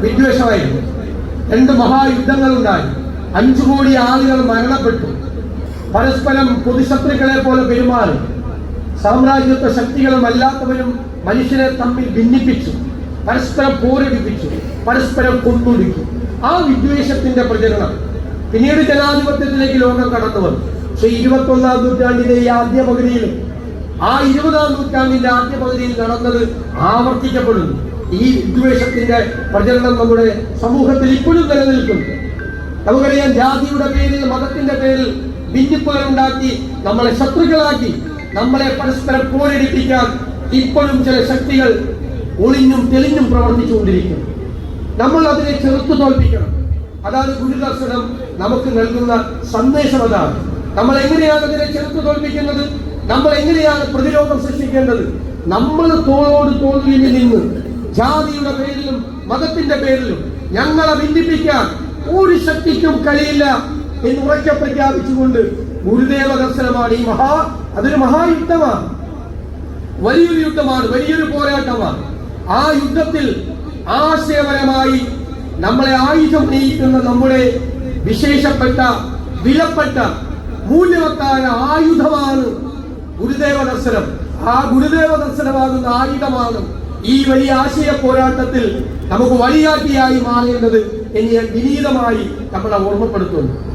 വിദ്വേഷമായിരുന്നു രണ്ട് മഹായുദ്ധങ്ങൾ ഉണ്ടായി അഞ്ചു കോടി ആളുകൾ മരണപ്പെട്ടു. പരസ്പരം പൊതുശത്രുക്കളെ പോലെ പെരുമാറി. സാമ്രാജ്യത്വ ശക്തികളും അല്ലാത്തവരും മനുഷ്യരെ തമ്മിൽ ഭിന്നിപ്പിച്ചു. പരസ്പരം പോരടിപ്പിച്ചു. പരസ്പരം കൊന്നൊടുക്കി. ആ വിദ്വേഷത്തിന്റെ പ്രചരണം പിന്നീട് ജനാധിപത്യത്തിലേക്ക് ലോകം കടന്നു വന്നു. പക്ഷെ ഇരുപത്തി ഒന്നാം നൂറ്റാണ്ടിന്റെ ഈ ആദ്യ പകുതിയിൽ ആ ഇരുപതാം നൂറ്റാണ്ടിന്റെ ആദ്യ പകുതിയിൽ നടന്നത് ആവർത്തിക്കപ്പെടുന്നു. ഈ വിദ്വേഷത്തിന്റെ പ്രചരണം നമ്മുടെ സമൂഹത്തിൽ ഇപ്പോഴും നിലനിൽക്കുന്നു. നമുക്കറിയാം ജാതിയുടെ പേരിൽ മതത്തിന്റെ പേരിൽ ഭിന്നിപ്പുകൾ നമ്മളെ ശത്രുക്കളാക്കി നമ്മളെ പരസ്പരം പോരടിപ്പിക്കാൻ ഇപ്പോഴും ചില ശക്തികൾ ഒളിഞ്ഞും തെളിഞ്ഞും പ്രവർത്തിച്ചുകൊണ്ടിരിക്കുന്നു. നമ്മൾ അതിനെ ചെറുത്തു തോൽപ്പിക്കണം. അതാണ് ഗുരുദർശനം നമുക്ക് നൽകുന്ന സന്ദേശം അതാണ്. നമ്മൾ എങ്ങനെയാണ് അതിനെ ചെറുത്തു തോൽപ്പിക്കുന്നത്? നമ്മൾ എങ്ങനെയാണ് പ്രതിരോധം സൃഷ്ടിക്കേണ്ടത്? നമ്മൾ തോളോട് തോൽവിയിൽ നിന്ന് ജാതിയുടെ പേരിലും മതത്തിന്റെ പേരിലും ഞങ്ങളെ ഭിന്നിപ്പിക്കാൻ ഒരു ശക്തിക്കും കഴിയില്ല എന്ന് ഉറക്കെ പ്രഖ്യാപിച്ചുകൊണ്ട് ഗുരുദേവ ദർശനമാണ് ഈ മഹാ അതൊരു മഹായുദ്ധമാണ് വലിയൊരു യുദ്ധമാണ് വലിയൊരു പോരാട്ടമാണ്. ആ യുദ്ധത്തിൽ ആശയപരമായി നമ്മളെ ആയുധം നയിക്കുന്ന നമ്മുടെ വിശേഷപ്പെട്ട വിലപ്പെട്ട മൂല്യവത്തായ ആയുധമാണ് ഗുരുദേവ ദർശനം. ആ ഗുരുദേവ ദർശനമാകുന്ന ആയുധമാണ് ഈ വലിയ ആശയ പോരാട്ടത്തിൽ നമുക്ക് വഴികാട്ടിയായി മാറേണ്ടത് എന്ന് വിനീതമായി നമ്മളെ ഓർമ്മപ്പെടുത്തുന്നു.